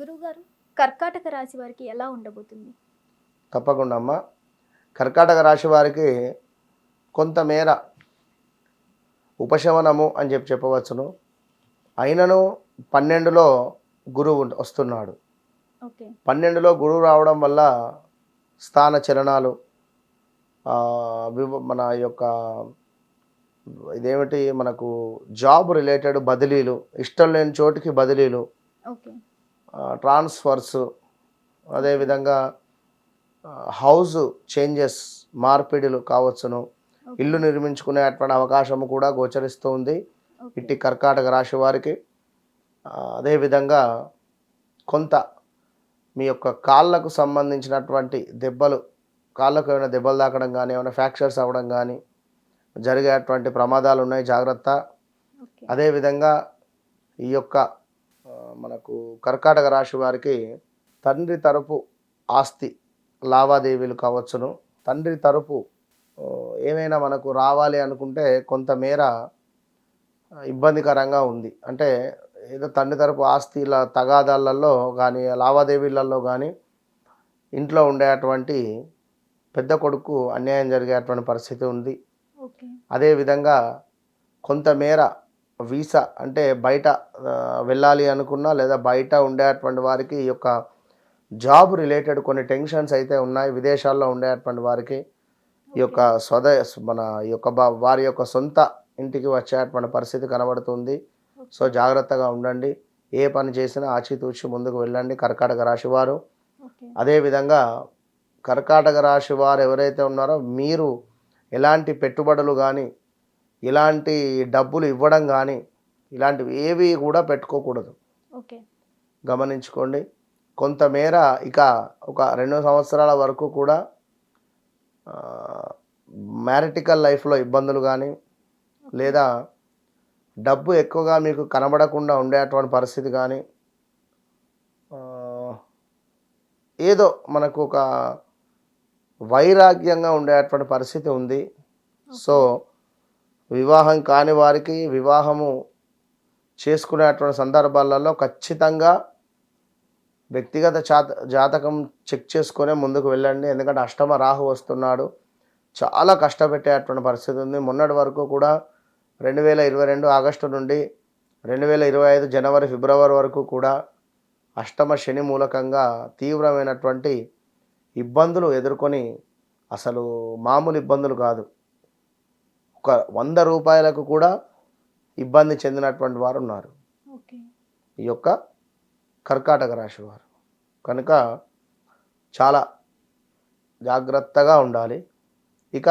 గురువుగారు కర్కాటక రాశి వారికి ఎలా ఉండబోతుంది? తప్పకుండా అమ్మ. కర్కాటక రాశి వారికి కొంతమేర ఉపశమనము అని చెప్పి చెప్పవచ్చును. అయినను పన్నెండులో గురువు వస్తున్నాడు. ఓకే. పన్నెండులో గురువు రావడం వల్ల స్థాన చలనాలు మన యొక్క ఇదేమిటి? మనకు జాబ్ రిలేటెడ్ బదిలీలు ఇష్టం లేని చోటికి బదిలీలు ట్రాన్స్ఫర్స్ అదేవిధంగా హౌస్ చేంజెస్ మార్పిడిలు కావచ్చును. ఇల్లు నిర్మించుకునేటువంటి అవకాశం కూడా గోచరిస్తూ ఉంది. ఇట్టి కర్కాటక రాశి వారికి. అదేవిధంగా కొంత మీ యొక్క కాళ్ళకు సంబంధించినటువంటి దెబ్బలు కాళ్ళకు ఏమైనా దెబ్బలు తాకడం కానీ ఏమైనా ఫ్రాక్చర్స్ అవ్వడం కానీ జరిగేటువంటి ప్రమాదాలు ఉన్నాయి జాగ్రత్త. అదేవిధంగా ఈ యొక్క మనకు కర్కాటక రాశి వారికి తండ్రి తరపు ఆస్తి లావాదేవీలు కావచ్చును. తండ్రి తరపు ఏమైనా మనకు రావాలి అనుకుంటే కొంతమేర ఇబ్బందికరంగా ఉంది. అంటే ఏదో తండ్రి తరపు ఆస్తిల తగాదాలలో కానీ లావాదేవీలలో కానీ ఇంట్లో ఉండేటువంటి పెద్ద కొడుకు అన్యాయం జరిగేటువంటి పరిస్థితి ఉంది. అదేవిధంగా కొంతమేర వీసా అంటే బయట వెళ్ళాలి అనుకున్నా లేదా బయట ఉండేటువంటి వారికి ఈ యొక్క జాబ్ రిలేటెడ్ కొన్ని టెన్షన్స్ అయితే ఉన్నాయి. విదేశాల్లో ఉండేటువంటి వారికి ఈ యొక్క స్వద మన ఈ యొక్క వారి యొక్క సొంత ఇంటికి వచ్చేటువంటి పరిస్థితి కనబడుతుంది. సో జాగ్రత్తగా ఉండండి. ఏ పని చేసినా ఆచితూచి ముందుకు వెళ్ళండి. కర్కాటక రాశి వారు. ఓకే. అదేవిధంగా కర్కాటక రాశి వారు ఎవరైతే ఉన్నారో మీరు ఎలాంటి పెట్టుబడులు కానీ ఇలాంటి డబ్బులు ఇవ్వడం కానీ ఇలాంటివి ఏవి కూడా పెట్టుకోకూడదు. ఓకే. గమనించుకోండి. కొంతమేర ఇక ఒక రెండు సంవత్సరాల వరకు కూడా మ్యారిటికల్ లైఫ్లో ఇబ్బందులు కానీ లేదా డబ్బు ఎక్కువగా మీకు కనబడకుండా ఉండేటువంటి పరిస్థితి కానీ ఏదో మనకు ఒక వైరాగ్యంగా ఉండేటువంటి పరిస్థితి ఉంది. సో వివాహం కాని వారికి వివాహము చేసుకునేటువంటి సందర్భాలలో ఖచ్చితంగా వ్యక్తిగత జాత జాతకం చెక్ చేసుకునే ముందుకు వెళ్ళండి. ఎందుకంటే అష్టమ రాహు వస్తున్నాడు. చాలా కష్టపెట్టేటువంటి పరిస్థితి ఉంది. మొన్నటి వరకు కూడా రెండు వేల ఇరవై రెండు ఆగస్టు నుండి రెండు వేల ఇరవై ఐదు జనవరి ఫిబ్రవరి వరకు కూడా అష్టమ శని మూలకంగా తీవ్రమైనటువంటి ఇబ్బందులు ఎదుర్కొని అసలు మామూలు ఇబ్బందులు కాదు. ఒక వంద రూపాయలకు కూడా ఇబ్బంది చెందినటువంటి వారు ఉన్నారు. ఈ యొక్క కర్కాటక రాశి వారు. కనుక చాలా జాగ్రత్తగా ఉండాలి. ఇక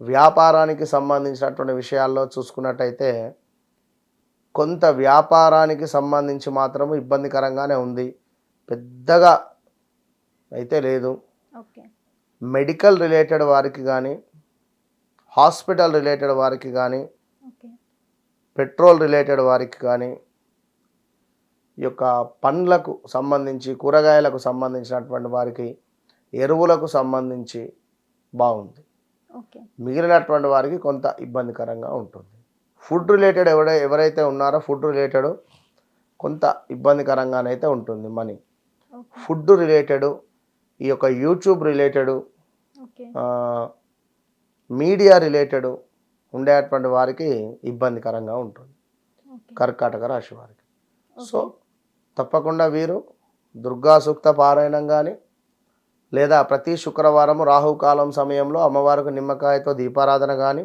వ్యాపారానికి సంబంధించినటువంటి విషయాల్లో చూసుకున్నట్టయితే కొంత వ్యాపారానికి సంబంధించి మాత్రం ఇబ్బందికరంగానే ఉంది. పెద్దగా అయితే లేదు. మెడికల్ రిలేటెడ్ వారికి కానీ హాస్పిటల్ రిలేటెడ్ వారికి కానీ పెట్రోల్ రిలేటెడ్ వారికి కానీ ఈ యొక్క పండ్లకు సంబంధించి కూరగాయలకు సంబంధించినటువంటి వారికి ఎరువులకు సంబంధించి బాగుంది. మిగిలినటువంటి వారికి కొంత ఇబ్బందికరంగా ఉంటుంది. ఫుడ్ రిలేటెడ్ ఎవడై ఎవరైతే ఉన్నారో ఫుడ్ రిలేటెడ్ కొంత ఇబ్బందికరంగానైతే ఉంటుంది మనీ. ఫుడ్ రిలేటెడ్ ఈ యొక్క యూట్యూబ్ రిలేటెడ్ మీడియా రిలేటెడ్ ఉండేటువంటి వారికి ఇబ్బందికరంగా ఉంటుంది. కర్కాటక రాశి వారికి. సో తప్పకుండా వీరు దుర్గా సూక్త పారాయణం కానీ లేదా ప్రతి శుక్రవారం రాహుకాలం సమయంలో అమ్మవారికి నిమ్మకాయతో దీపారాధన కానీ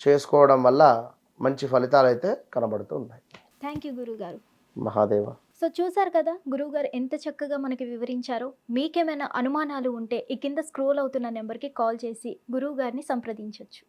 చేసుకోవడం వల్ల మంచి ఫలితాలు అయితే కనబడుతూ ఉన్నాయి. థ్యాంక్ యూ గురుగారు. మహాదేవ. సో చూసారు కదా గురువుగారు ఎంత చక్కగా మనకి వివరించారో. మీకేమైనా అనుమానాలు ఉంటే ఈ కింద స్క్రోల్ అవుతున్న నెంబర్కి కాల్ చేసి గురువు గారిని సంప్రదించవచ్చు